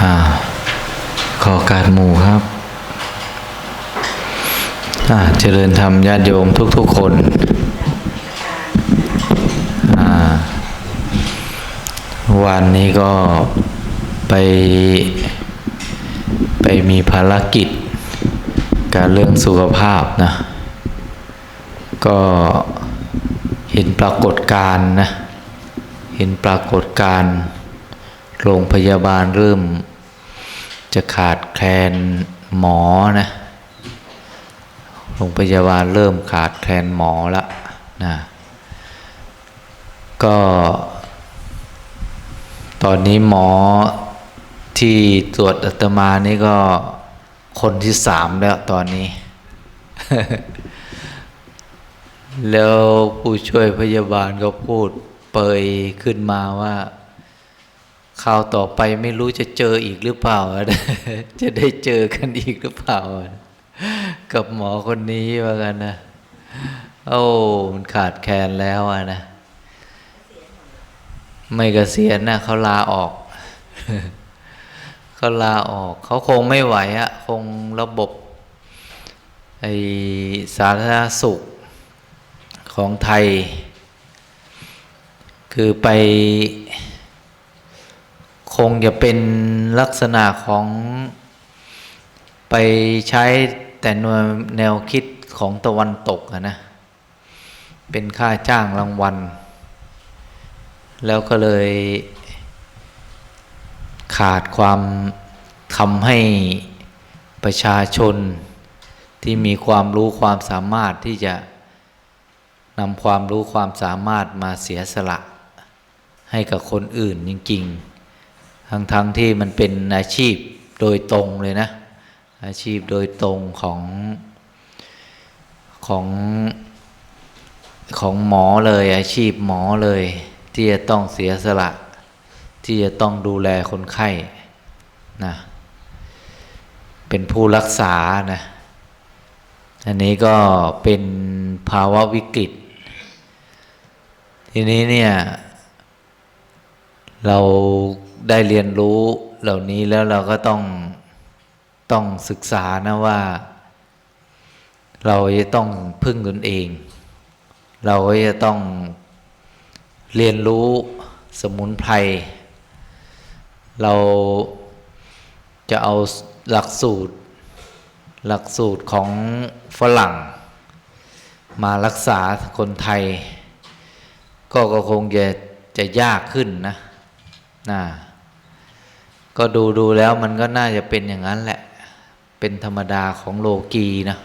อ่า ขอการหมู่ครับ อ่า เจริญธรรมญาติโยมทุก ๆ คน อ่า วันนี้ก็ไป ไปมีภารกิจ การเรื่องสุขภาพนะ ก็เห็นปรากฏการณ์นะ เห็นปรากฏการณ์ โรงพยาบาลเริ่ม จะขาดแคลนหมอนะ โรงพยาบาลเริ่มขาดแคลนหมอละนะ ก็ ตอนนี้หมอที่ตรวจอัตมานี่ก็คนที่สามแล้วตอนนี้ แล้วผู้ช่วยพยาบาลก็พูดเปยขึ้นมาว่า คราวต่อไปไม่รู้จะเจออีกหรือเปล่า จะได้เจอกันอีกหรือเปล่า กับหมอคนนี้ว่ากันนะ โอ้มันขาดแคลนแล้วอะนะ ไม่กเกษียณนะเขาลาออกเขาลาออกเขาคงไม่ไหวอะคงระบบไอสาธารณสุขของไทย คือไป คงจะเป็นลักษณะของไปใช้แต่แนวแนวคิดของตะวันตกนะ เป็นค่าจ้างรางวัล แล้วก็เลยขาดความทำให้ประชาชนที่มีความรู้ความสามารถที่จะนำความรู้ความสามารถมาเสียสละให้กับคนอื่นจริง ๆ ทั้งๆทที่มันเป็นอาชีพโดยตรงเลยนะ อาชีพโดยตรงของของของหมอเลยอาชีพหมอเลย ที่จะต้องเสียสละ ที่จะต้องดูแลคนไข้นะเป็นผู้รักษานะอันนี้ก็เป็นภาวะวิกฤต ทีนี้เนี่ย เรา ได้เรียนรู้เหล่านี้แล้วเราก็ต้องต้องศึกษานะว่า เราจะต้องพึ่งตนเอง เราจะต้องเรียนรู้สมุนไพรเราจะเอาหลักสูตร หลักสูตรของฝรั่ง มารักษาคนไทย ก็ก็คงจะจะยากขึ้นนะนะ ก็ดูดูแล้วมันก็น่าจะเป็นอย่างนั้นแหละ เป็นธรรมดาของโลกีนะ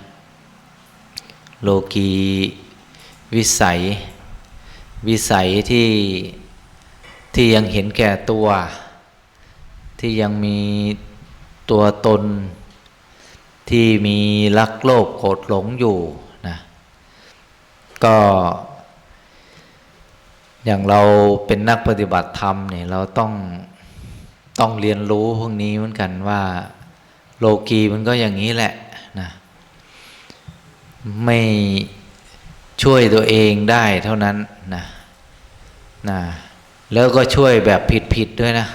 โลกีวิสัย วิสัยที่ที่ยังเห็นแก่ตัว ที่ยังมีตัวตน ที่มีรักโลภโกรธหลงอยู่นะก็ อย่างเราเป็นนักปฏิบัติธรรมเนี่ยเราต้อง ต้องเรียนรู้พวกนี้เหมือนกันว่า โลกีมันก็อย่างนี้แหละนะไม่ช่วยตัวเองได้เท่านั้นนะนะแล้วก็ช่วยแบบผิดๆด้วยนะ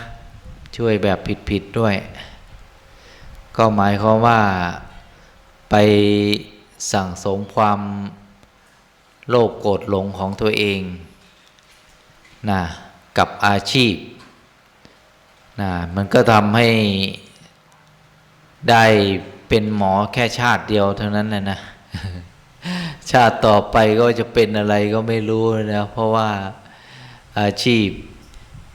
ช่วยแบบผิดๆด้วย ก็หมายความว่าไปสั่งสมความโลภโกรธหลงของตัวเองนะกับอาชีพ นะมันก็ทำให้ได้เป็นหมอแค่ชาติเดียวเท่านั้นนะนะชาติต่อไปก็จะเป็นอะไรก็ไม่รู้นะเพราะว่าอาชีพ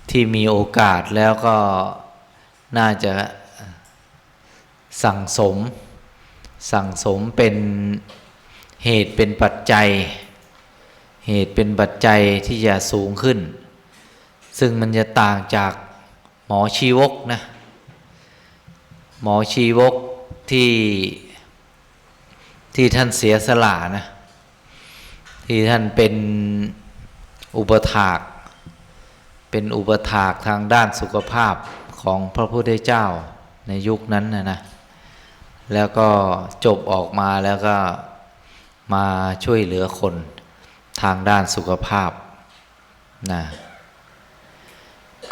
ที่มีโอกาสแล้วก็น่าจะสั่งสม สั่งสมเป็นเหตุเป็นปัจจัย เหตุเป็นปัจจัยที่จะสูงขึ้น ซึ่งมันจะต่างจาก หมอชีวกนะหมอชีวกที่ที่ท่านเสียสละนะที่ท่านเป็นอุปถาก เป็นอุปถากทางด้านสุขภาพของพระพุทธเจ้าในยุคนั้นนะนะแล้วก็จบออกมาแล้วก็มาช่วยเหลือคนทางด้านสุขภาพนะ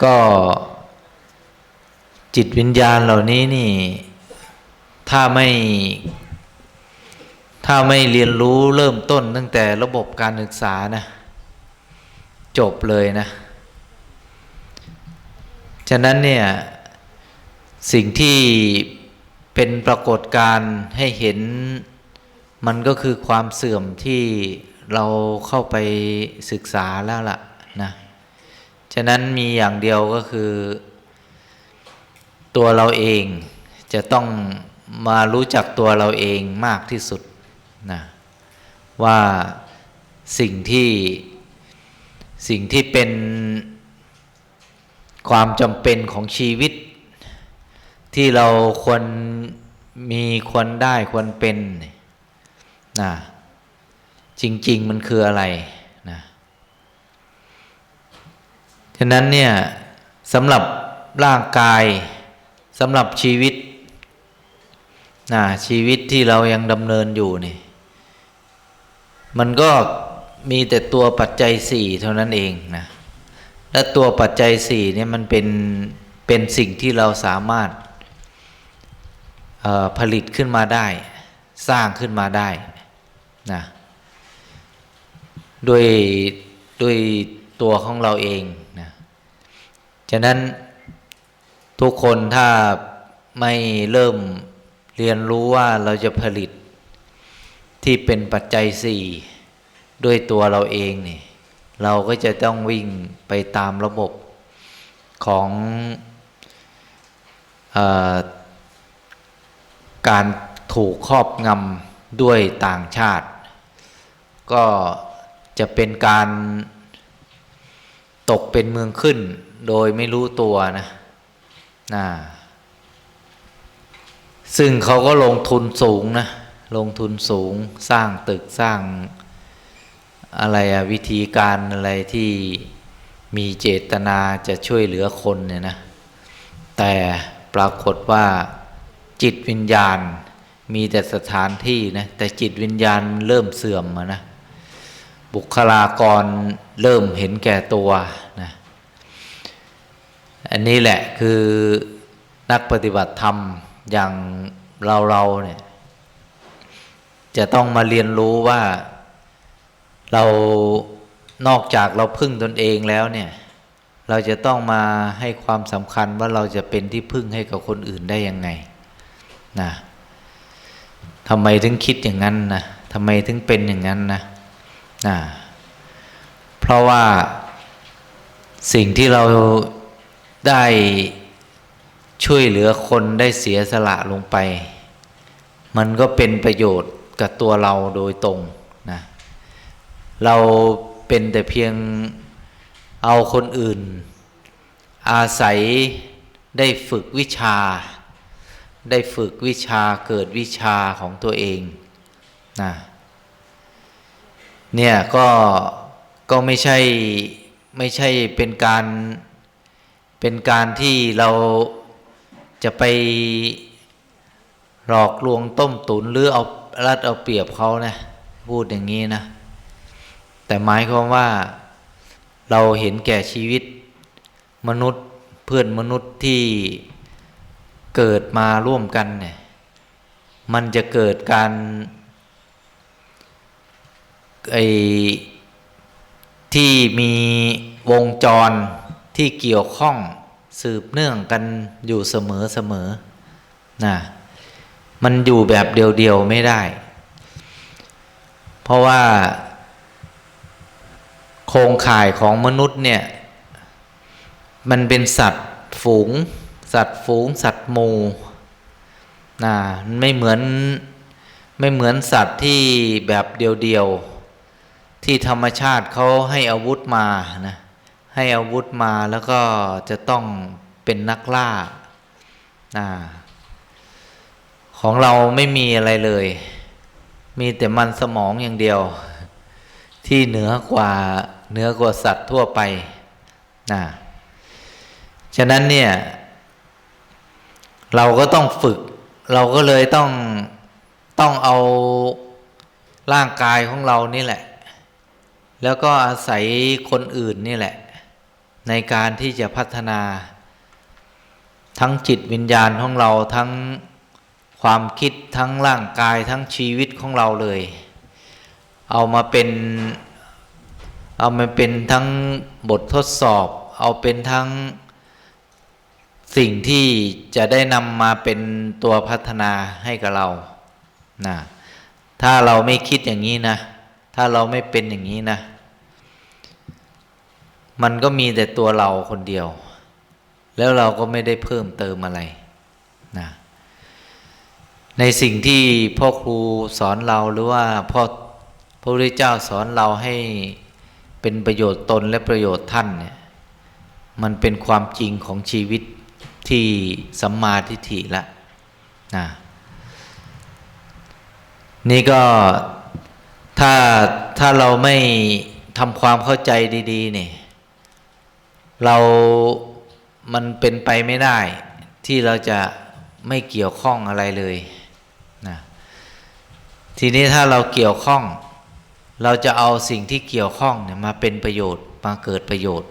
ก็ จิตวิญญาณเหล่านี้นี่ ถ้าไม่ถ้าไม่เรียนรู้เริ่มต้นตั้งแต่ระบบการศึกษานะ จบเลยนะ ฉะนั้นเนี่ยสิ่งที่เป็นปรากฏการณ์ให้เห็นมันก็คือความเสื่อมที่เราเข้าไปศึกษาแล้วล่ะนะ ฉะนั้นมีอย่างเดียวก็คือ ตัวเราเองจะต้องมารู้จักตัวเราเองมากที่สุดนะว่าสิ่งที่สิ่งที่เป็นความจำเป็นของชีวิต ที่เราควรมีควรได้ควรเป็นนะจริง ๆ มันคืออะไรนะฉะนั้นเนี่ยสำหรับร่างกาย สำหรับชีวิตนะชีวิตที่เรายังดำเนินอยู่นี่ มันก็มีแต่ตัวปัจจัยสี่เท่านั้นเองนะและตัวปัจจัยสี่เนี่ยมันเป็นเป็นสิ่งที่เราสามารถผลิตขึ้นมาได้ สร้างขึ้นมาได้นะด้วยด้วยตัวของเราเองนะฉะนั้น ทุกคนถ้าไม่เริ่มเรียนรู้ว่าเราจะผลิตที่เป็นปัจจัยสี่ด้วยตัวเราเองเนี่เราก็จะต้องวิ่งไปตามระบบของอการถูกครอบงำด้วยต่างชาติ ก็จะเป็นการตกเป็นเมืองขึ้นโดยไม่รู้ตัวนะ นะซึ่งเขาก็ลงทุนสูงนะ ลงทุนสูงสร้างตึกสร้างอะไรอะวิธีการอะไรที่มีเจตนาจะช่วยเหลือคนเนี่ยนะ แต่ปรากฏว่าจิตวิญญาณมีแต่สถานที่นะ แต่จิตวิญญาณเริ่มเสื่อมมานะ บุคลากรเริ่มเห็นแก่ตัว อันนี้แหละคือนักปฏิบัติธรรมอย่างเราเราเนี่ย จะต้องมาเรียนรู้ว่าเรานอกจากเราพึ่งตนเองแล้วเนี่ย เราจะต้องมาให้ความสำคัญว่าเราจะเป็นที่พึ่งให้กับคนอื่นได้ยังไงนะทำไมถึงคิดอย่างนั้นนะทำไมถึงเป็นอย่างนั้นนะนะเพราะว่าสิ่งที่เรา ได้ช่วยเหลือคนได้เสียสละลงไป มันก็เป็นประโยชน์กับตัวเราโดยตรงนะเราเป็นแต่เพียงเอาคนอื่น อาศัยได้ฝึกวิชา ได้ฝึกวิชาเกิดวิชาของตัวเองนะเนี่ยก็ก็ไม่ใช่ไม่ใช่เป็นการ เป็นการที่เราจะไปหลอกลวงต้มตุนหรือเอารัดเอาเปรียบเขานะ พูดอย่างนี้นะ แต่หมายความว่าเราเห็นแก่ชีวิตมนุษย์เพื่อนมนุษย์ที่เกิดมาร่วมกันเนี่ยมันจะเกิดการไอที่มีวงจรที่เกี่ยวข้อง สืบเนื่องกันอยู่เสมอเสมอนะมันอยู่แบบเดียวๆไม่ได้ เพราะว่า โครงข่ายของมนุษย์เนี่ย มันเป็นสัตว์ฝูง สัตว์ฝูง สัตว์หมูนะไม่เหมือนไม่เหมือนสัตว์ที่แบบเดียวๆที่ธรรมชาติเขาให้อาวุธมานะ ให้อาวุธมาแล้วก็จะต้องเป็นนักล่านะของเราไม่มีอะไรเลย มีแต่มันสมองอย่างเดียว ที่เหนือกว่าเหนือกว่าสัตว์ทั่วไปนะฉะนั้นเนี่ย เราก็ต้องฝึก เราก็เลยต้องต้องเอาร่างกายของเรานี่แหละ แล้วก็อาศัยคนอื่นนี่แหละ ในการที่จะพัฒนา ทั้งจิตวิญญาณของเราทั้งความคิดทั้งร่างกายทั้งชีวิตของเราเลย เอามาเป็น เอามาเป็นทั้งบททดสอบ เอาเป็นทั้งสิ่งที่จะได้นำมาเป็นตัวพัฒนาให้กับเรานะถ้าเราไม่คิดอย่างนี้นะ ถ้าเราไม่เป็นอย่างนี้นะ มันก็มีแต่ตัวเราคนเดียว แล้วเราก็ไม่ได้เพิ่มเติมอะไรนะในสิ่งที่พ่อครูสอนเราหรือว่าพ่อพระพุทธเจ้าสอนเราให้เป็นประโยชน์ตนและประโยชน์ท่านเนี่ยมันเป็นความจริงของชีวิตที่สัมมาทิฏฐิละนะนี่ก็ถ้าถ้าเราไม่ทำความเข้าใจดี ๆ เนี่ย เรามันเป็นไปไม่ได้ ที่เราจะไม่เกี่ยวข้องอะไรเลยนะทีนี้ถ้าเราเกี่ยวข้อง เราจะเอาสิ่งที่เกี่ยวข้องเนี่ยมาเป็นประโยชน์มาเกิดประโยชน์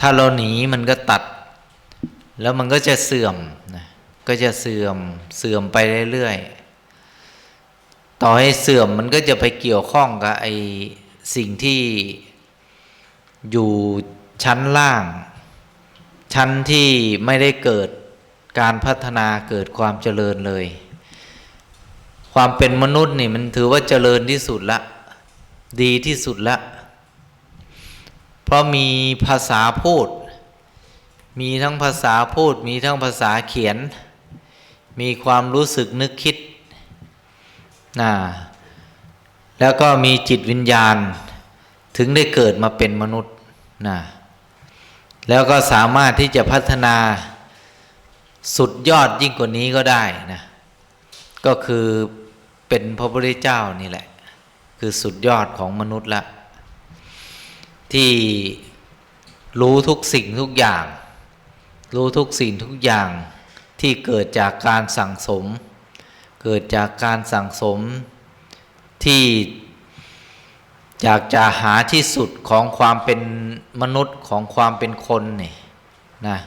ถ้าเราหนีมันก็ตัด แล้วมันก็จะเสื่อมนะก็จะเสื่อมเสื่อมไปเรื่อยๆต่อให้เสื่อมมันก็จะไปเกี่ยวข้องกับไอ้สิ่งที่ อยู่ชั้นล่าง ชั้นที่ไม่ได้เกิดการพัฒนาเกิดความเจริญเลย ความเป็นมนุษย์นี่มันถือว่าเจริญที่สุดละ ดีที่สุดละ เพราะมีภาษาพูด มีทั้งภาษาพูด มีทั้งภาษาเขียน มีความรู้สึกนึกคิดนะแล้วก็มีจิตวิญญาณ ถึงได้เกิดมาเป็นมนุษย์ นะแล้วก็สามารถที่จะพัฒนาสุดยอดยิ่งกว่านี้ก็ได้นะก็คือเป็นพระพุทธเจ้านี่แหละ คือสุดยอดของมนุษย์ละ ที่รู้ทุกสิ่งทุกอย่าง รู้ทุกสิ่งทุกอย่างที่เกิดจากการสั่งสม เกิดจากการสั่งสมที่ อยากจะหาที่สุดของความเป็นมนุษย์ของความเป็นคนนี่นะ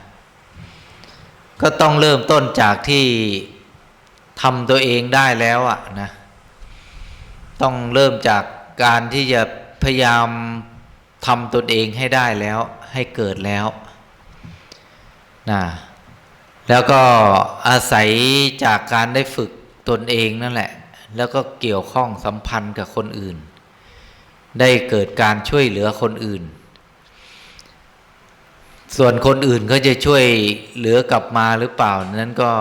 ก็ต้องเริ่มต้นจากที่ทำตัวเองได้แล้วอะนะต้องเริ่มจากการที่จะพยายามทำตนเองให้ได้แล้วให้เกิดแล้วนะแล้วก็อาศัยจากการได้ฝึกตนเองนั่นแหละ แล้วก็เกี่ยวข้องสัมพันธ์กับคนอื่น ได้เกิดการช่วยเหลือคนอื่น ส่วนคนอื่นเขาจะช่วยเหลือกลับมาหรือเปล่า นั้นก็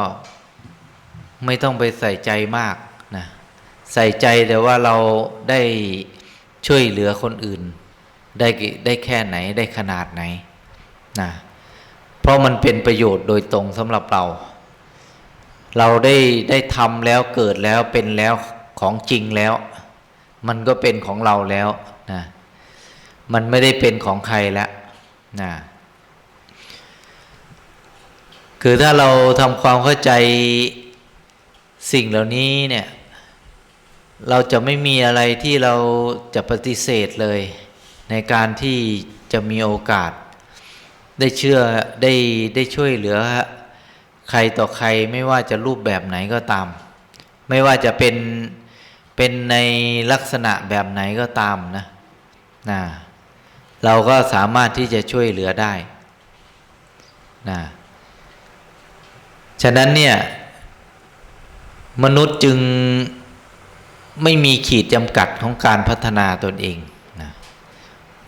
ไม่ต้องไปใส่ใจมากนะใส่ใจแต่ว่าเราได้ช่วยเหลือคนอื่น ได้ได้แค่ไหนได้ขนาดไหนนะเพราะมันเป็นประโยชน์โดยตรงสำหรับเรา เราได้ได้ทำแล้วเกิดแล้วเป็นแล้วของจริงแล้ว มันก็เป็นของเราแล้วนะมันไม่ได้เป็นของใครแล้วนะคือถ้าเราทำความเข้าใจสิ่งเหล่านี้เนี่ยเราจะไม่มีอะไรที่เราจะปฏิเสธเลย ในการที่จะมีโอกาส ได้เชื่อได้ได้ช่วยเหลือ ใครต่อใครไม่ว่าจะรูปแบบไหนก็ตาม ไม่ว่าจะเป็น เป็นในลักษณะแบบไหนก็ตามนะนะเราก็สามารถที่จะช่วยเหลือได้นะฉะนั้นเนี่ย มนุษย์จึงไม่มีขีดจำกัดของการพัฒนาตนเองนะ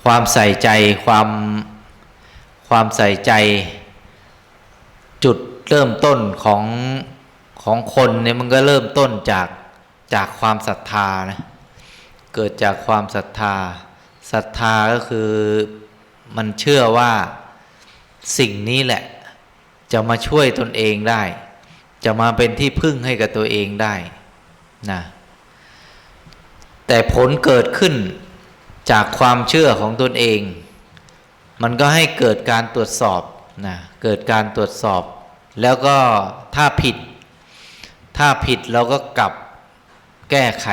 ความใส่ใจความความใส่ใจ จุดเริ่มต้นของของคนเนี่ยมันก็เริ่มต้นจาก จากความศรัทธานะเกิดจากความศรัทธาศรัทธาก็คือมันเชื่อว่าสิ่งนี้แหละ จะมาช่วยตนเองได้ จะมาเป็นที่พึ่งให้กับตัวเองได้นะแต่ผลเกิดขึ้นจากความเชื่อของตนเอง มันก็ให้เกิดการตรวจสอบนะเกิดการตรวจสอบ แล้วก็ถ้าผิด ถ้าผิดเราก็กลับ แก้ไข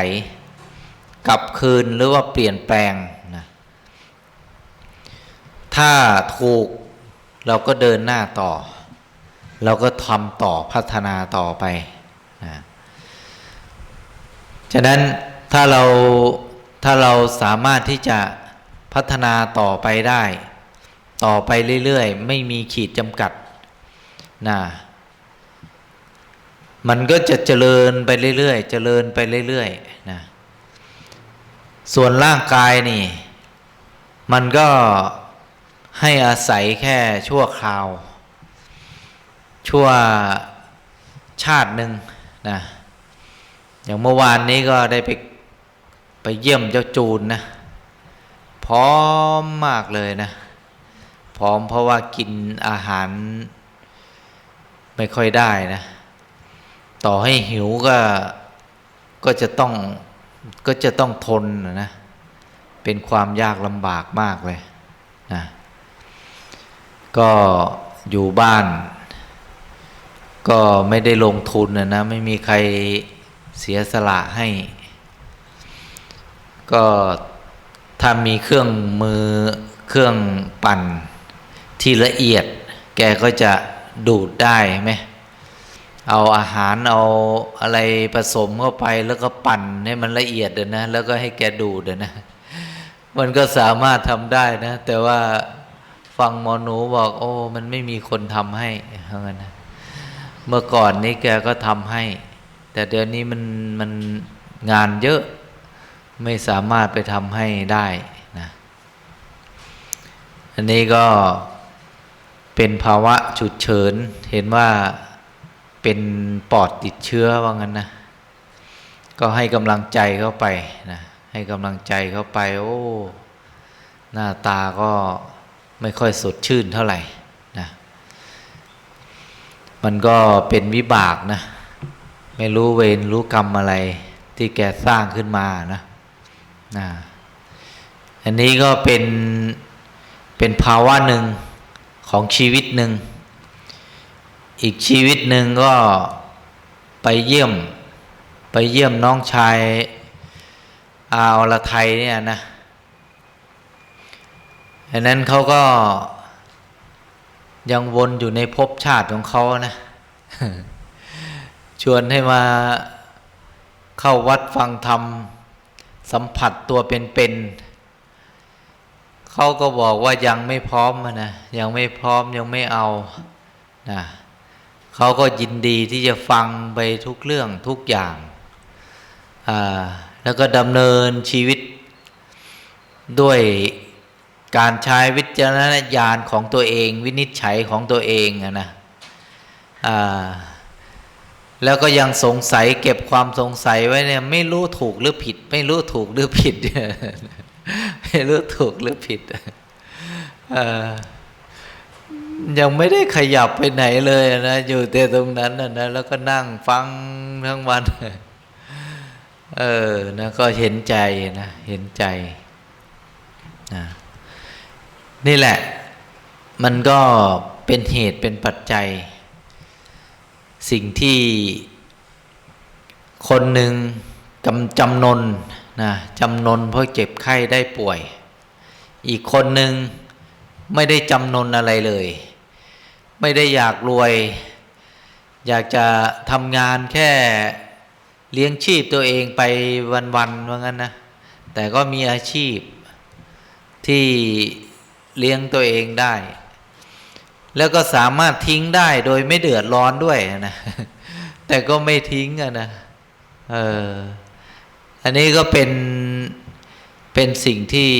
กลับคืนหรือว่าเปลี่ยนแปลงนะถ้าถูกเราก็เดินหน้าต่อ เราก็ทำต่อพัฒนาต่อไปนะฉะนั้นถ้าเราถ้าเราสามารถที่จะพัฒนาต่อไปได้ ต่อไปเรื่อยๆ ไม่มีขีดจำกัดนะ มันก็จะเจริญไปเรื่อยๆ เจริญไปเรื่อยๆนะส่วนร่างกายนี่ มันก็ให้อาศัยแค่ชั่วคราว ชั่วชาติหนึ่งนะอย่างเมื่อวานนี้ก็ได้ไปไปเยี่ยมเจ้าจูนนะพร้อมมากเลยนะพร้อมเพราะว่ากินอาหารไม่ค่อยได้นะ ต่อให้หิวก็ก็จะต้องก็จะต้องทนนะ เป็นความยากลำบากมากเลยนะก็อยู่บ้าน ก็ไม่ได้ลงทุนนะนะ ไม่มีใครเสียสละให้ ก็ถ้ามีเครื่องมือเครื่องปั่นที่ละเอียด แกก็จะดูดได้ไหม เอาอาหารเอาอะไรผสมเข้าไปแล้วก็ปั่นให้มันละเอียดเดนะ แล้วก็ให้แกดูดเดนะ มันก็สามารถทำได้นะ แต่ว่าฟังหมอหนูบอก โอ้ มันไม่มีคนทำให้เพราะงั้นนะเมื่อก่อนนี้แกก็ทำให้ แต่เดี๋ยวนี้มันมันงานเยอะไม่สามารถไปทำให้ได้นะอันนี้ก็เป็นภาวะฉุดเฉินเห็นว่า เป็นปอดติดเชื้อว่างั้นนะก็ให้กำลังใจเข้าไปนะให้กำลังใจเข้าไป โอ้ หน้าตาก็ไม่ค่อยสดชื่นเท่าไหร่นะมันก็เป็นวิบากนะ ไม่รู้เวรรู้กรรมอะไรที่แกสร้างขึ้นมานะนะอันนี้ก็เป็นเป็นภาวะหนึ่งของชีวิตหนึ่ง อีกชีวิตหนึ่งก็ไปเยี่ยมไปเยี่ยมน้องชายอาอรไทยเนี่ยนะอันนั้นเขาก็ยังวนอยู่ในภพชาติของเขานะ ชวนให้มาเข้าวัดฟังธรรม สัมผัสตัวเป็นๆเขาก็บอกว่ายังไม่พร้อมนะ ยังไม่พร้อมยังไม่เอานะ เขาก็ยินดีที่จะฟังไปทุกเรื่องทุกอย่างแล้วก็ดำเนินชีวิตด้วยการใช้วิจารณญาณของตัวเอง วินิจฉัยของตัวเองนะแล้วก็ยังสงสัยเก็บความสงสัยไว้เนี่ยไม่รู้ถูกหรือผิด ไม่รู้ถูกหรือผิดไม่รู้ถูกหรือผิดเอ่อ ยังไม่ได้ขยับไปไหนเลยนะอยู่แต่ตรงนั้นนะแล้วก็นั่งฟังทั้งวัน เออนะก็เห็นใจนะเห็นใจนะนี่แหละ มันก็เป็นเหตุเป็นปัจจัย สิ่งที่คนหนึ่งจำจำนนนะจำนนเพราะเจ็บไข้ได้ป่วย อีกคนหนึ่ง ไม่ได้จำนนอะไรเลย ไม่ได้อยากรวย อยากจะทำงานแค่เลี้ยงชีพตัวเองไปวันๆว่างั้นนะ แต่ก็มีอาชีพที่เลี้ยงตัวเองได้ แล้วก็สามารถทิ้งได้โดยไม่เดือดร้อนด้วยนะ แต่ก็ไม่ทิ้งอะนะ เออ อันนี้ก็เป็นเป็นสิ่งที่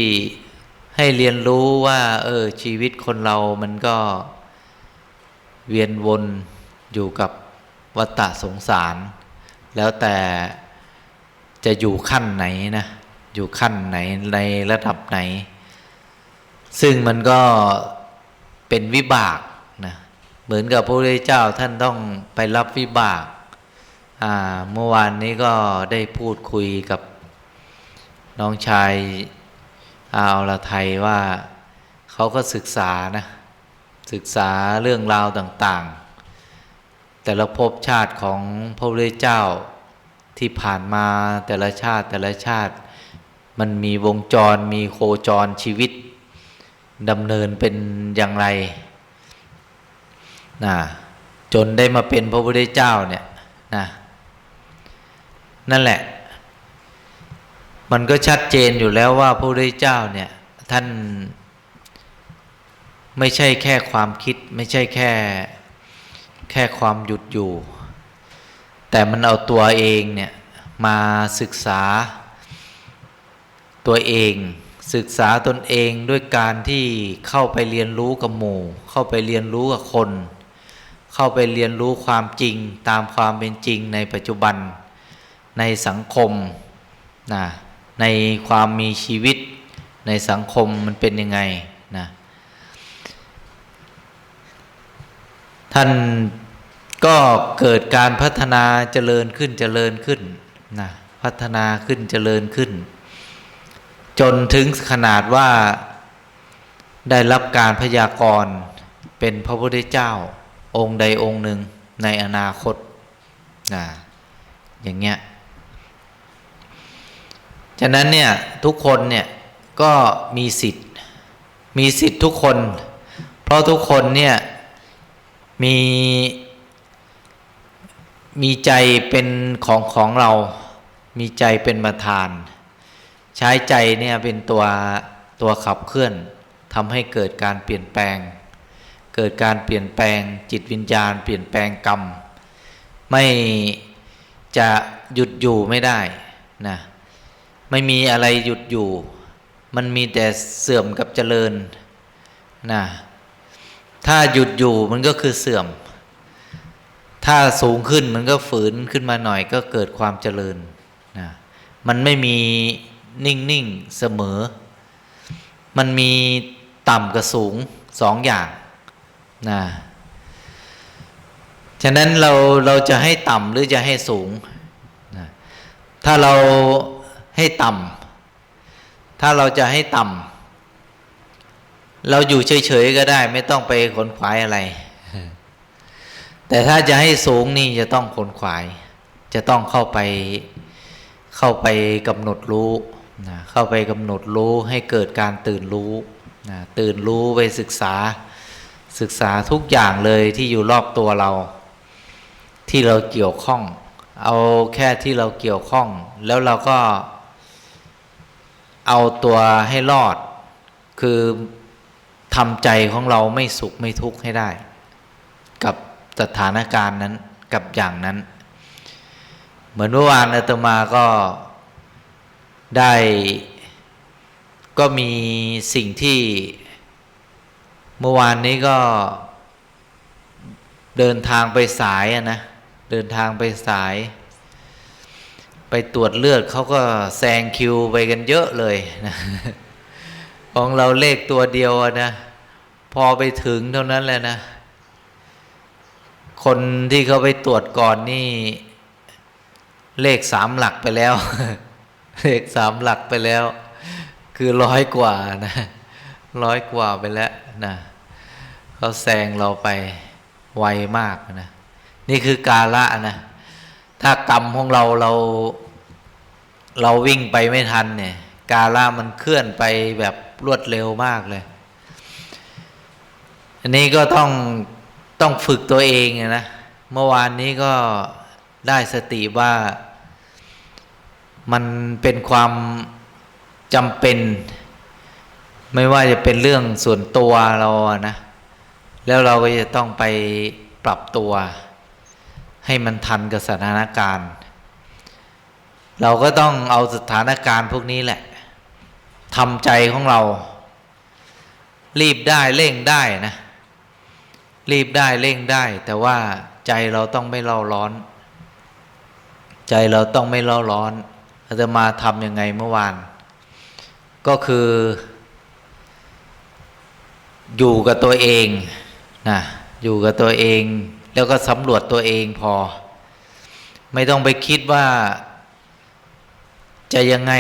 ให้เรียนรู้ว่า เออ ชีวิตคนเรามันก็เวียนวนอยู่กับวัฏสงสาร แล้วแต่จะอยู่ขั้นไหนนะ อยู่ขั้นไหนในระดับไหน ซึ่งมันก็เป็นวิบากนะเหมือนกับพระพุทธเจ้าท่านต้องไปรับวิบากอ่าเมื่อวานนี้ก็ได้พูดคุยกับน้องชาย เอาอรไทยว่าเขาก็ศึกษานะศึกษาเรื่องราวต่างๆ แต่ละภพชาติของพระพุทธเจ้าที่ผ่านมาแต่ละชาติแต่ละชาติ มันมีวงจรมีโคจรชีวิตดำเนินเป็นอย่างไรนะจนได้มาเป็นพระพุทธเจ้าเนี่ยนะนั่นแหละ มันก็ชัดเจนอยู่แล้วว่าพระพุทธเจ้าเนี่ยท่านไม่ใช่แค่ความคิดไม่ใช่แค่แค่ความหยุดอยู่ แต่มันเอาตัวเองเนี่ยมาศึกษาตัวเองศึกษาตนเองด้วยการที่เข้าไปเรียนรู้กับหมู่ เข้าไปเรียนรู้กับคน เข้าไปเรียนรู้ความจริงตามความเป็นจริงในปัจจุบันในสังคมนะ ในความมีชีวิตในสังคมมันเป็นยังไงนะท่านก็เกิดการพัฒนาเจริญขึ้นเจริญขึ้นนะพัฒนาขึ้นเจริญขึ้น จนถึงขนาดว่าได้รับการพยากรณ์เป็นพระพุทธเจ้าองค์ใดองค์หนึ่งในอนาคตนะอย่างเงี้ย ฉะนั้นเนี่ยทุกคนเนี่ยก็มีสิทธิ์มีสิทธิ์ทุกคน เพราะทุกคนเนี่ยมีมีใจเป็นของของเรา มีใจเป็นประธาน ใช้ใจเนี่ยเป็นตัวตัวขับเคลื่อนทำให้เกิดการเปลี่ยนแปลง เกิดการเปลี่ยนแปลงจิตวิญญาณ เปลี่ยนแปลงกรรม ไม่จะหยุดอยู่ไม่ได้นะ ไม่มีอะไรหยุดอยู่ มันมีแต่เสื่อมกับเจริญนะถ้าหยุดอยู่มันก็คือเสื่อม ถ้าสูงขึ้นมันก็ฝืนขึ้นมาหน่อยก็เกิดความเจริญนะมันไม่มีนิ่ง ๆ เสมอ มันมีต่ำกับสูงสองอย่างนะฉะนั้นเราเราจะให้ต่ำหรือจะให้สูงนะถ้าเรา ให้ต่ำถ้าเราจะให้ต่ำเราอยู่เฉยๆก็ได้ ไม่ต้องไปขนขวายอะไร แต่ถ้าจะให้สูงนี่จะต้องขนขวาย จะต้องเข้าไปเข้าไปกำหนดรู้นะเข้าไปกำหนดรู้ให้เกิดการตื่นรู้นะตื่นรู้ไปศึกษาศึกษาทุกอย่างเลยที่อยู่รอบตัวเรา ที่เราเกี่ยวข้อง เอาแค่ที่เราเกี่ยวข้อง แล้วเราก็ เอาตัวให้รอด คือทำใจของเราไม่สุขไม่ทุกข์ให้ได้ กับสถานการณ์นั้นกับอย่างนั้น เหมือนเมื่อวานอาตมาก็ได้ก็มีสิ่งที่เมื่อวานนี้ก็เดินทางไปสายนะ เดินทางไปสาย ไปตรวจเลือดเขาก็แซงคิวไปกันเยอะเลยนะของเราเลขตัวเดียวนะ พอไปถึงเท่านั้นแหละนะ คนที่เขาไปตรวจก่อนนี่ เลขสามหลักไปแล้ว เลขสามหลักไปแล้ว คือร้อยกว่านะร้อยกว่าไปแล้วนะเขาแซงเราไปไวมากนะ นี่คือกาละนะ ถ้ากรรมของเราเรา เราวิ่งไปไม่ทันเนี่ย กาละมันเคลื่อนไปแบบรวดเร็วมากเลย อันนี้ก็ต้องต้องฝึกตัวเองนะ เมื่อวานนี้ก็ได้สติว่ามันเป็นความจำเป็น ไม่ว่าจะเป็นเรื่องส่วนตัวเรานะ แล้วเราก็จะต้องไปปรับตัว ให้มันทันกับสถานการณ์ เราก็ต้องเอาสถานการณ์พวกนี้แหละทำใจของเรา รีบได้เร่งได้นะ รีบได้เร่งได้ แต่ว่าใจเราต้องไม่เล่าร้อน ใจเราต้องไม่เล่าร้อนอาตมาทำยังไงเมื่อวาน ก็คือ อยู่กับตัวเองนะอยู่กับตัวเอง แล้วก็สำรวจตัวเองพอ ไม่ต้องไปคิดว่า จะยังไง